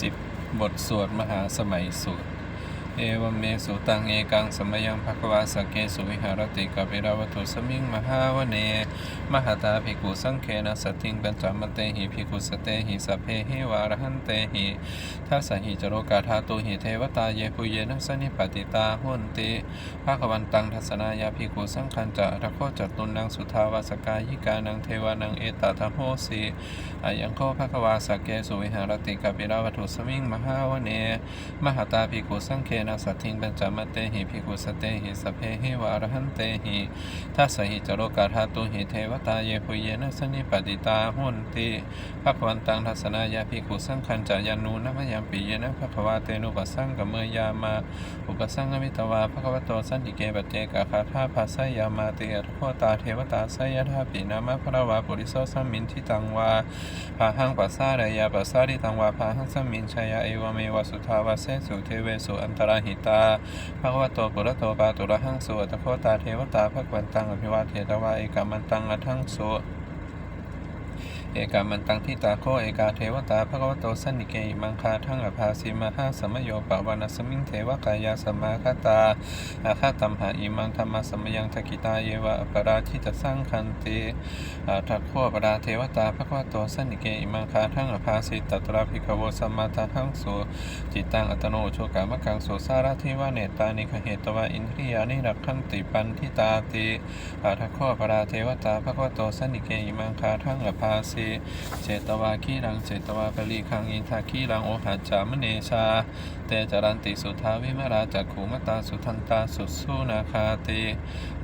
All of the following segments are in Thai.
สิบบทสวดมหาสมัยสูตร เอวเมสุตังเอกังสมยังภควาสเกสุวิหารติกปิราวัตุสมิงมหาวเน มหตาภิกุสังเคนะสติงปัญจมเตหิภิกุสเตหิสัพเพหิวารหันเตหิทัสสหิจโรกาธาตุหิเทวตาเยปุเยนะสนิปติตาหุนติภาควันตังทัศนายาภิกุสังคันจะระโคจตุนังสุทาวาสกายิกานังเทวานังเอตตาโหสีอายังโคภควาสเกสุวิหารติกปิราวัตุสมิงมหาวเน มหตาภิกุสังเคนะสัตถิงปัญจมเตหิภิกขุสเตหิสพเพหิวารหันเตหิทัสหิจโรกาธาตุหิเทวตาเยปุเยนะสนิปติตาหุนติภควันตังทัศนายาภิกขุสังคันจายานูนะมยามปิเยนะภควาเตนุปสังกเมยามาอุปสังกมิตวาภควโตสันติเกปเจกาคาธาภาสยามาเตอรโคตาเทวตาสยธาปินามะพระวาปุริโสสัมมินทิตังวาภาหังปัสสารายาปัสสาริตังวาภาหังสัมมินชายาเอวเมวสุทาวาเสสุเทเวสุอันตรหิตาพระวโตปุระโตปาตุระหังสุอัตโคตาเทวตาพระกวันตังอภิวาเทตวาเอกามันตังอัทังสุ เอกามันตังทิตาโคเอกาเทวตาภควโตสันนิเกอิมังคาทั้งอภาสิมาหาสมโยปวานัสมิงเทวกายาสมาคตาอาคาตัมหาอิมังธรรมสมยังทกิตาเยวะอปราชิตสร้างคันติทักโคปราเทวตาภควโตสันนิเกอิมังคาทั้งอภาสิตตระภิกขโวสมาทาหังสุจิตตังอัตโนโชกามกังโสสาระทิวาเนตานิคเหตวาอินทรียานิรักขันติปันทิตาติทัคโคปราเทวตาภควโตสันนิเกอิมังคาทั้งอภาสีเจตวาคีรังเจตวาปลีคังอินทาคีรังโอหัจจามเนชา เตจารันติสุทาวิมราจักขุมตาสุทันตาสุสุนาคาติ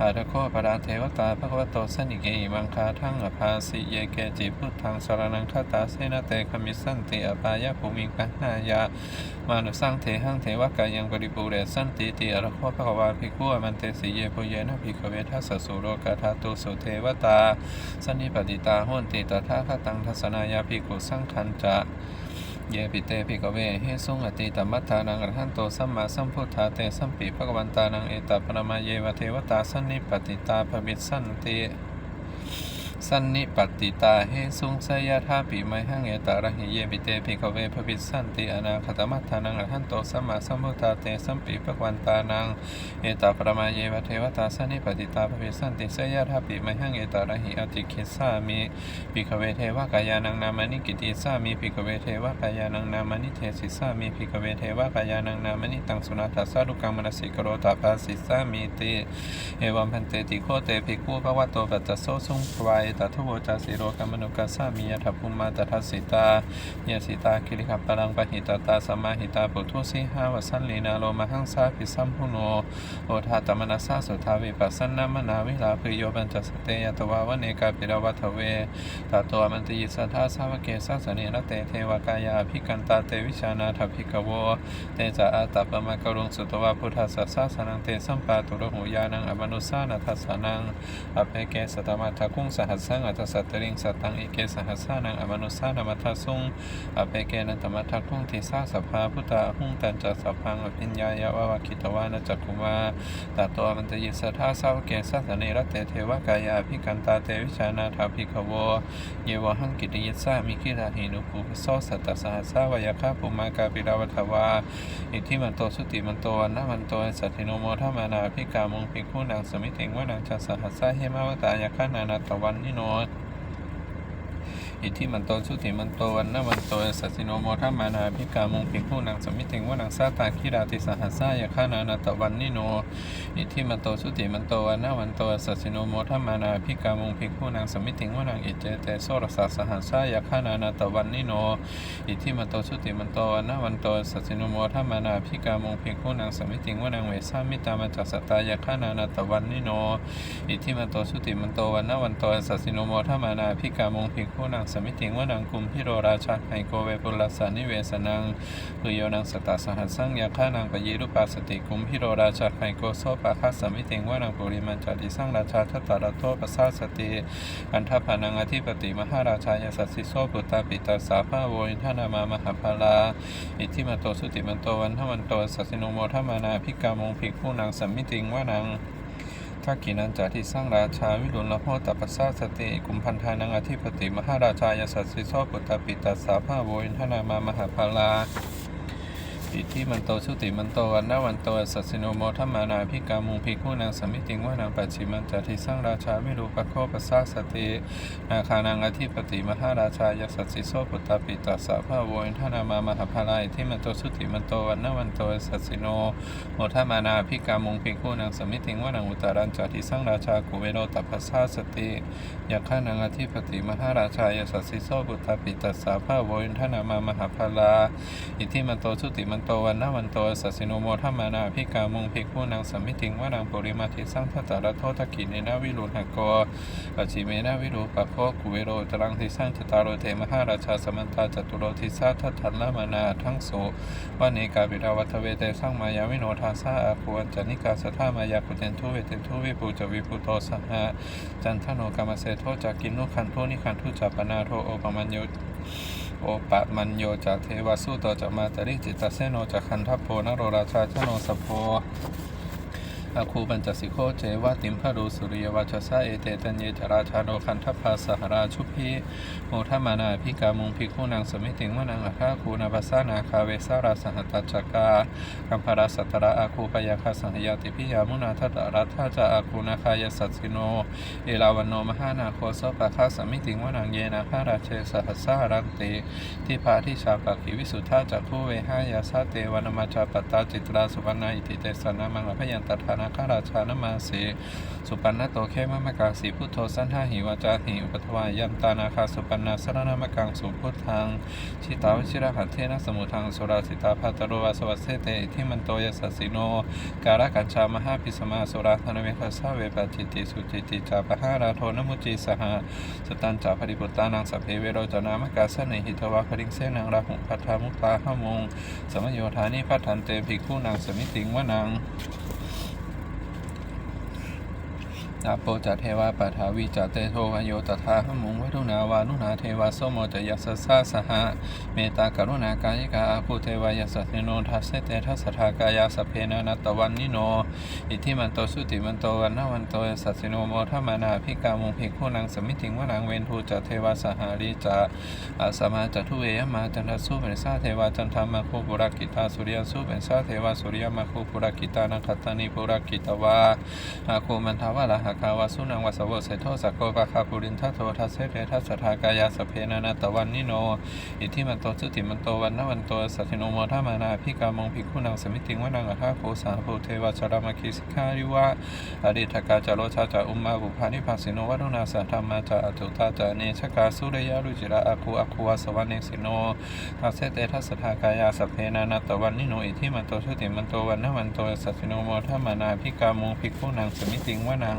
อาทัคโคปราเทวตาภควโตสันนิเกอิมังคาทั้งอภาสีเยเกจิพุทธังสารนังคาตาเสนาเตคมิสันติอปายะภูมิกหายามานุสังเทหังเทวกายังปริปูเรสันติติอรโคภควาภิกขุอมันเตสิเยปุเยนะภิกขเวทัสสุโรกาธาตุสุเทวตาสันนิปติตาหุนติตถาคตังทัศนายาภิกขุสังคันจะเยปิเตภิกเวเฮสุงอติตมัตฐานังอรหันโตสัมมาสัมพุทธาเตสัมปิภควันตานังเอตปนามาเยวเทวตาสันนิปติตาภวิสันติ สันนิปติตาเฮสุงสยธาปิไมหังเอตาระหิเยปิเตภิกขเวภวิสันติอนาคตมัฏฐานังอรหันโตสัมมาสัมพุทธาเตสัมปิภควันตานังเอตาปรมาเยวเทวตาสันนิปติตาภวิสันติสยาธาปิไมหังเอตาระหิอติคิสามิภิกขเวเทวกายานังนามานิกิติสามิภิกขเวเทวกายานังนามานิเทศิสามิภิกขเวเทวกายานังนามานิตังสุนาทัสสะดุกังมนสิกโรตาภาสิสามิติเอวัมพันเตติโคเตภิกขุภวะโตปัจจโสสุงพวตายตถโวจาสิโรกัมมนุกัสสามิยถาภูมิมาตทัสสิตายะสิตาคิริขับปรังปหิตตาสมมาหิตาปุถุสิหาวสันลีนาโลมหังสาปิสัมพุโนโอทาตมนัสสาสุทาวิปัสสนามนาวิลาภิโยบัญจสเตยตวาวเนกาปิรวัตเวตาตัวมันติยิสัทธาสาวเกสัสเนรเตเทวกายาภิกันตาเตวิชานาถภิกขโวเตจาอาตาปมะกรุงสุตวาพุทธัสสะสานังเตสัมปาตุรหูยานังอมนุสานัทสสนังอเปเกสตมัทคุงสหัสสังอัตสัตตริงสัตตังเอเกสหัสสานังอมนุสานามัทสุงอเปเกนันตมัทคุงทิสาสภาพุตตาหุงตันจัสสพังอภิญญายาวาวาคิตวานะจักคุมาตาตัวมันตยิสัทาสาวเกสัสเนรเตเทวกายาภิกันตาเตวิชานาถาภิกขโวเยวหังกิติยิสามิกิราหินุภูพิโสสัตตสหัสสาวายคาปุมากาปิราวัฏวาอิทิมันโตสุติมันโตวันนะมันโตสัตถิโนโมทมานาภิกามงภิกขุนางสมิติงวนังจัสสหัสสะเฮมาวตายาคานานาตวันนิโน อิทธิมันโตสุติมันโตวันนะวันโตสัสิโนโมทัมมานาภิกามุงภิกขุนางสมิติงวนังสาตาคิราติสหัสายาคานานาตวันนิโนอิทธิมันโตสุติมันโตวันนะวันโตสัสิโนโมทัมมานาภิกามุงภิกขุนางสมิติงวนังอิเจเตโสรสัสสหัสายาคานานาตวันนิโนอิทธิมันโตสุติมันโตวันนะวันโตสัสิโนโมทัมมานาภิกามุงภิกขุนางสมิติงวนังเวสามิตามาจัสสตายาคานานาตวันนิโนอิทธิมันโตสุติมันโตวันนะวันโตสัสิโนโมทัมมานาภิกามงภิกขุนางสมิติงวนังกุมพิโรราชาไฮโกเวปุลสานิเวสนังปุโยนังสตาสหัสสังยาคานังปยีรุปาสติกุมพิโรราชาไฮโกโซปะคัสสมิติงวนังปุริมันจติสังราชาทัตตาระโตปัสสาสติอันทพานังอธิปติมหาราชายสัสสิโสปุตตาปิตาสาภาโวอินทนามามหาภาลาอิทิมันโตสุติมันโตวันทมันโตสัสสิโนโมทมานาภิกามงภิกขุนางสมิติงวนัง ทักกินันจาที่สร้างราชาวิรุณละโหตปัสสาสติกุมพันธานังอธิปติมหาราชายสัสสิโสปุตตปิตัสสาภาโวินทนามามหาภาลา อิทธิมันโตชุติมันโตวันนาวันโตสัสสิโนโมทัมมานาพิกามุงพิกุนางสมิติงว่านางปัจฉิมันจัติสร้างราชาวิรูปโคปัสาสตินาคานังอธิปติมหาราชายสัสสิโสปุตตปิตัสสะภาโวอินทนามามหาภาลาอิทธิมันโตชุติมันโตวันนาวันโตสัสสิโนโมทัมมานาพิกามุงพิกุนางสมิติงว่านางอุตารันจัติสร้างราชากุเวโรตัพพสาสติยาคานังอธิปติมหาราชายสัสสิโสปุตตปิตัสสะภาโวอินทนามามหาภาลาอิทธิมันโตชุติมันโตวันนาวันโตสัสสิโนโมทัมมานาพิกามุงพิกผู้นางสัมมิติงว่า นางปุริมาทิสังทัตตะระโทตะกิเนนาวิรุณหโกปัจฉิเมนาวิรูปะโคกุเวโรตรังทิสังจตารโรเทมหาราชาสมันตาจตุโรทิสาทัตถันละมานาทั้งโสวันเนกาบิดาวัตเวเตสังมายาวิโนทาสาอาคุวันจนิกาสัทธามายาคุเจนทุเวเตนทุวิปูจวิปุโตสหะจันทโนกามเสโทจากกินนุขันโทนิขันทุจัปปนาโทโอปมัญโย โอปะมัญโยจะเทวสุตจะมาตริจิตาเสโนจะคันทัพโพนโรราชาชโนสโพ อาคูปัญจสิโคเจวะติมพรูสุริยวัชสะเอเตตัญเยจราชาโนคันทัพาสหราชุพีโมทมานาพิกามุงพิคูนางสมิติงวนังอาคาคูนาภาสานาคาเวสาราสหตัจจกากัมภาราสัตระอาคูปยาคาสังหยาติพิยามุนาทัตรัตถาจาอาคูนาคายสัตสิโนเอราวันโนมหานาโคโสปะคาสมิติงวนังเยนาคาราเชสหัสสารันติที่พาทิชาปะกิวิสุทธาจักขุเวหายาสาเตวนมาจาปตาจิตราสุวรรณอิติเตสนามังลพยันตถานาคาราชานมาเสสุปันนโตเคมะมะกาสีพุทโธสันทาหิวาจาหิอุปทวายันตานาคาสุปันนาสรณามะกังสุพุทธังชิตาวชิระหัตเทนะสมุทังสุราสิตาภาตโรวาสวัสเสเตอิทิมันโตยสัสสิโน การะกัญชามหาพิสมาสุราธนเวคัสะเวปจิติสุจิติจาปหาราโทนมุจีสหะสตันจาภริปุตตานังสัพเพเวโรจนามกาสเนหิตวะคริงเสนังราหุพัทธามุตตาหมงสมโยธานิพัทธันเตภิกขุนางสมิติงวนัง อาโปจัตเทวาปัทาวิจัตเตโทวโยตถาหมุงวัตุนาวานุนาเทวาโสโมจยัสสะสาสหะเมตากรุณากายิกาอาภูเทวายัสสะโนทัสเสเตทัสสะทากายาสพเพนานัตวันนิโน อิทิมันโตสุติมันโตวันนาวันโตสัสสิโนโมทัมมานาภิกามุงภิกขุนังสมิติงวนังเวนทูจัตเทวาสหาริจาอาสมาจัตุเวยมาจันทสุเป็นสาเทวาจันทามาคุปุรกิตาสุริยสุเป็นสาเทวาสุริยมาคุปุรกิตานัคตานิปุรกิตวาอาคูมันทาวาลาหากาวาสุนังวาสวะเสโทสักโกปะคาปุรินทัโททัสเสเตทัสสทากายาสเพนานาตวันนิโน อิทิมันโตสุติมันโตวันนวันโตสัทธิโนโมทัมานาพิกามงภิกุนังสมิติงวนังอัฏฐาโคสาโพเทวชรามคิสิการิวะอดิทกาจโรชาจาอุมมาบุพานิภัสสิโนวัตุนาสัทธามาจาอจุตาจาเนชกาสุรยารุจิระอาคูอาคูวาสวรรเนสิโนทัสเสเตทัสสทากายาสเพนานาตวันนิโน อิทิมันโตสุติมันโตวันนวันโตสัทธิโนโมทัมานาพิกามงภิกุนังสมิติงวนัง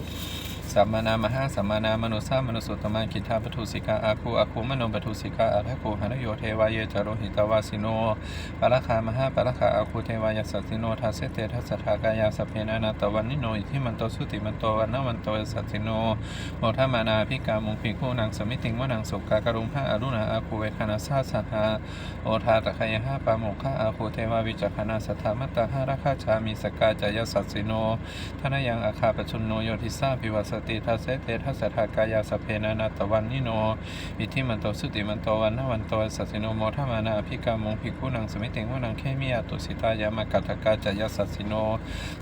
สัมมานามหาสัมมานามนุสามนุสุตมังคิทาปทุสิกาอาคูอาคูมโนปทุสิกาอาทัคโกหนโยเทวายเยจารุหิตวาสิโนปรคามหาปรคาอาคูเทวายสัสสิโนทัสเสเตทัสสะทากายาสเพนานาตวันนิโนอิทิมันโตสุติมันโตวันนวันโตสัสิโนโมทมานาพิกามุงภิกขุนางสมิติงวนังสุกากรุงหาอรุณาอาคูเวคณาสาสหาโอทาตะคายหาปาโมฆะอาคูเทวาวิจักขณาสัทธามตาหาราคาชามีสกาจายสัสสิโนทนยังอาคาปชุนโนโยทิสาภิวัสติทัสเสเตทัสสะทากายาสเพนานาตวันนิโนอิทิมันโตสุติมันโตวันนวันโตสัสสิโนโมทมานาภิกามงภิกขุนังสมิติงวนังเคมิยาตุสิตายามกัตกาจายสัสสิโน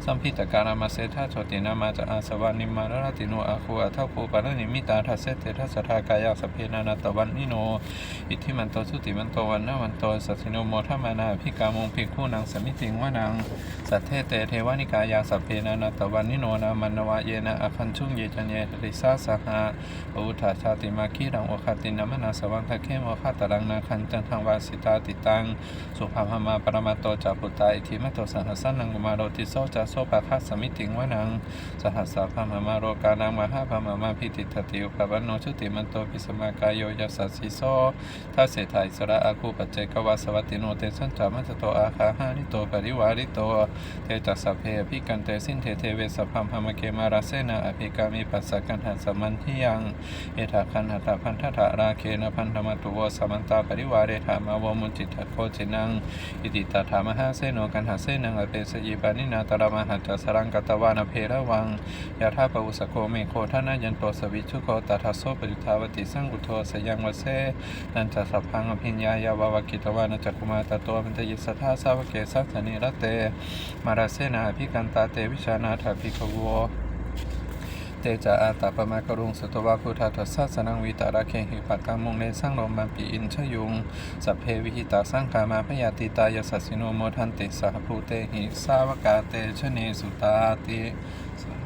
สัมพิตการามาเสธาโชตินามาจะอาสวานิมารรติโนอาคูอัทาภูปารนิมิตาทัสเสเตทัสสะทากายาสเพนานาตวันนิโนอิทิมันโตสุติมันโตวันนวันโตสัสสิโนโมทมานาภิกามงภิกขุนังสมิติงวนังสัทเทเตเทวานิกายาสเพนานาตวันนิโนนามันนวะเยนะอคันชุงเยจันเยริสาสหะอุทาชาติมาคีรังโอคตินามนาสวังทะเคมโอคาตรังนาคันจันทังวาสิตาติตัง สุภาพมาปรมาโตจาปุตตาอิทิมัตโตสหัสสันนังกุมาโรติโซจาโซปะคัสสมิติงวนัง สหัสสะพมามาโรกานังมหาพมามาพิติทติอุปวันโนชุติมันโตปิสมากายโยยัสสิโซทัสเสถาอิสระอาคูปัจเจกวาสวัตติโนเตสันจามัตโตอาคาหาริโตปริวาริโตเทจัสสพเพภิกันเตสินเทเทเวสพพัมพมเกมาราเสนาอภิกามิิปัสสกันหัสมันทิยังเอถาคันหตาพันธะราเคนะพันธมตุวสมันตาปริวาเรธามาวมุจิตโคจินังอิติตถามหาเสโนกันหาเสนังอเปสยิปานินาตระมหัจสรังกตวานาเพระวังยาธาปุสโกเมโคทนายันโตสวิชุโกตัทสโสปยุทาวติสังกุโทสยังวเสนันจะสัพพังอภิญญายาวาวกิตวานจักคุมาตโตมันตยิสทธาสาวเกสัสนิรเต มาราเสนาภิกันตาเตวิชานาถาภิกขโว เตจะอาตาปมากรุงสุตวาพุทธาทศสนังวิตาราเคหิปัตกามุงเนสังลมาปีอินชยุงสัพเพวิหิตาสร้างขามาพยาติตายสัสสิโนโมทันติสหภูเตหิสาวกาเตชะเนสุตาติสา